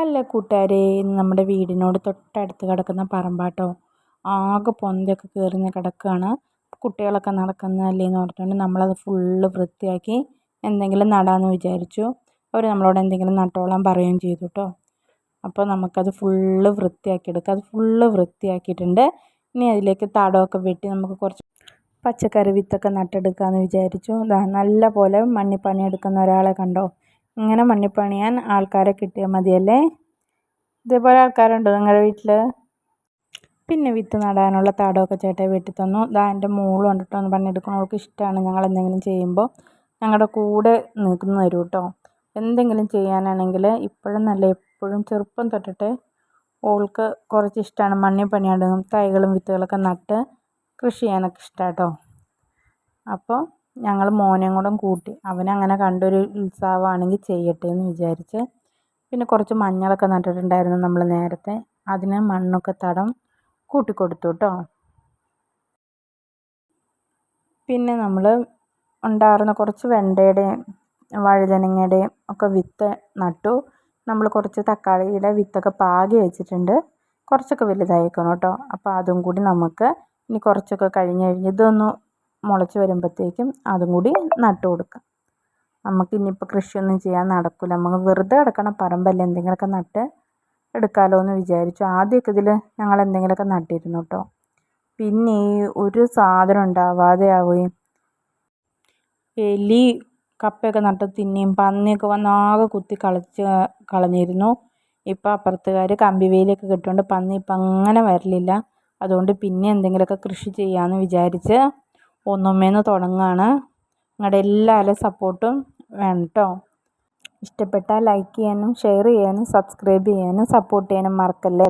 അല്ല കൂട്ടുകാരെ? നമ്മുടെ വീടിനോട് തൊട്ടടുത്ത് കിടക്കുന്ന പറമ്പാട്ടോ. ആകെ പൊന്തൊക്കെ കയറിഞ്ഞ് കിടക്കുകയാണ്. കുട്ടികളൊക്കെ നടക്കുന്നതല്ലേ എന്ന് ഓർത്തുകൊണ്ട് നമ്മളത് ഫുള്ള് വൃത്തിയാക്കി എന്തെങ്കിലും നടാമെന്ന് വിചാരിച്ചു. അവർ നമ്മളോട് എന്തെങ്കിലും നട്ടോളാൻ പറയുകയും ചെയ്തു കേട്ടോ അപ്പോൾ നമുക്കത് ഫുള്ള് വൃത്തിയാക്കി എടുക്കാം. അത് ഫുള്ള് വൃത്തിയാക്കിയിട്ടുണ്ട്. ഇനി അതിലേക്ക് തടമൊക്കെ വെട്ടി നമുക്ക് കുറച്ച് പച്ചക്കറി വിത്തൊക്കെ നട്ടെടുക്കാമെന്ന് വിചാരിച്ചു. നല്ല പോലെ മണ്ണിപ്പണി എടുക്കുന്ന ഒരാളെ കണ്ടോ? ഇങ്ങനെ മണ്ണിപ്പണിയാൻ ആൾക്കാരെ കിട്ടിയാൽ മതിയല്ലേ? ഇതേപോലെ ആൾക്കാരുണ്ടോ നിങ്ങളുടെ വീട്ടിൽ പിന്നെ വിത്ത് നടാനുള്ള തടമൊക്കെ ചേട്ടായി വീട്ടിൽ തന്നു. ഇതാ എന്റെ മോൾ കണ്ടിട്ടോ ഒന്ന് പണിയെടുക്കണം. അവൾക്ക് ഇഷ്ടമാണ് ഞങ്ങൾ എന്തെങ്കിലും ചെയ്യുമ്പോൾ ഞങ്ങളുടെ കൂടെ നിൽക്കുന്നു തരും കേട്ടോ. എന്തെങ്കിലും ചെയ്യാനാണെങ്കിൽ ഇപ്പോഴും നല്ല എപ്പോഴും ചെറുപ്പം തൊട്ടിട്ട് ഓൾക്ക് കുറച്ച് ഇഷ്ടമാണ്. മണ്ണിൽ പണിയാടും തൈകളും വിത്തുകളൊക്കെ നട്ട് കൃഷി ചെയ്യാനൊക്കെ ഇഷ്ടമാണ് കേട്ടോ. അപ്പോൾ ഞങ്ങൾ മോനെയും കൂടെ കൂട്ടി. അവനങ്ങനെ കണ്ടൊരു ഉത്സാഹമാണെങ്കിൽ ചെയ്യട്ടെ എന്ന് വിചാരിച്ച്. പിന്നെ കുറച്ച് മഞ്ഞളൊക്കെ നട്ടിട്ടുണ്ടായിരുന്നു നമ്മൾ നേരത്തെ. അതിന് മണ്ണൊക്കെ തടം കൂട്ടിക്കൊടുത്തു കേട്ടോ പിന്നെ നമ്മൾ ഉണ്ടായിരുന്ന കുറച്ച് വെണ്ടയുടെയും വഴുതനങ്ങയുടെയും ഒക്കെ വിത്ത് നട്ടു. നമ്മൾ കുറച്ച് തക്കാളിയുടെ വിത്തൊക്കെ പാകി വെച്ചിട്ടുണ്ട്. കുറച്ചൊക്കെ വലുതായിക്കണം കേട്ടോ അപ്പോൾ അതും കൂടി നമുക്ക് ഇനി കുറച്ചൊക്കെ കഴിഞ്ഞ് കഴിഞ്ഞ് ഇതൊന്ന് മുളച്ച് വരുമ്പോഴത്തേക്കും അതും കൂടി നട്ടു കൊടുക്കാം. നമുക്ക് ഇനിയിപ്പോൾ കൃഷിയൊന്നും ചെയ്യാൻ നടക്കില്ല നമുക്ക് വെറുതെ കിടക്കണ പറമ്പല്ല എന്തെങ്കിലുമൊക്കെ നട്ട് എടുക്കാമല്ലോ എന്ന് വിചാരിച്ചു. ആദ്യമൊക്കെ ഇതിൽ ഞങ്ങൾ എന്തെങ്കിലുമൊക്കെ നട്ടിരുന്നു കേട്ടോ. പിന്നെ ഈ ഒരു സാധനം ഉണ്ടാവാതെ ആവുകയും എലി കപ്പയൊക്കെ നട്ട് തിന്നുകയും പന്നിയൊക്കെ വന്ന് ആകെ കുത്തി കളിച്ച് കളഞ്ഞിരുന്നു. ഇപ്പോൾ അപ്പുറത്തുകാർ കമ്പി വേലിയൊക്കെ കെട്ടുകൊണ്ട് പന്നി ഇപ്പം അങ്ങനെ വരലില്ല. അതുകൊണ്ട് പിന്നെ എന്തെങ്കിലുമൊക്കെ കൃഷി ചെയ്യാമെന്ന് വിചാരിച്ച് ഒന്നുമേന്ന് തുടങ്ങുകയാണ് നിങ്ങളുടെ എല്ലാവരും സപ്പോർട്ടും വേണം കേട്ടോ ഇഷ്ടപ്പെട്ടാൽ ലൈക്ക് ചെയ്യാനും ഷെയർ ചെയ്യാനും സബ്സ്ക്രൈബ് ചെയ്യാനും സപ്പോർട്ട് ചെയ്യാനും മറക്കല്ലേ.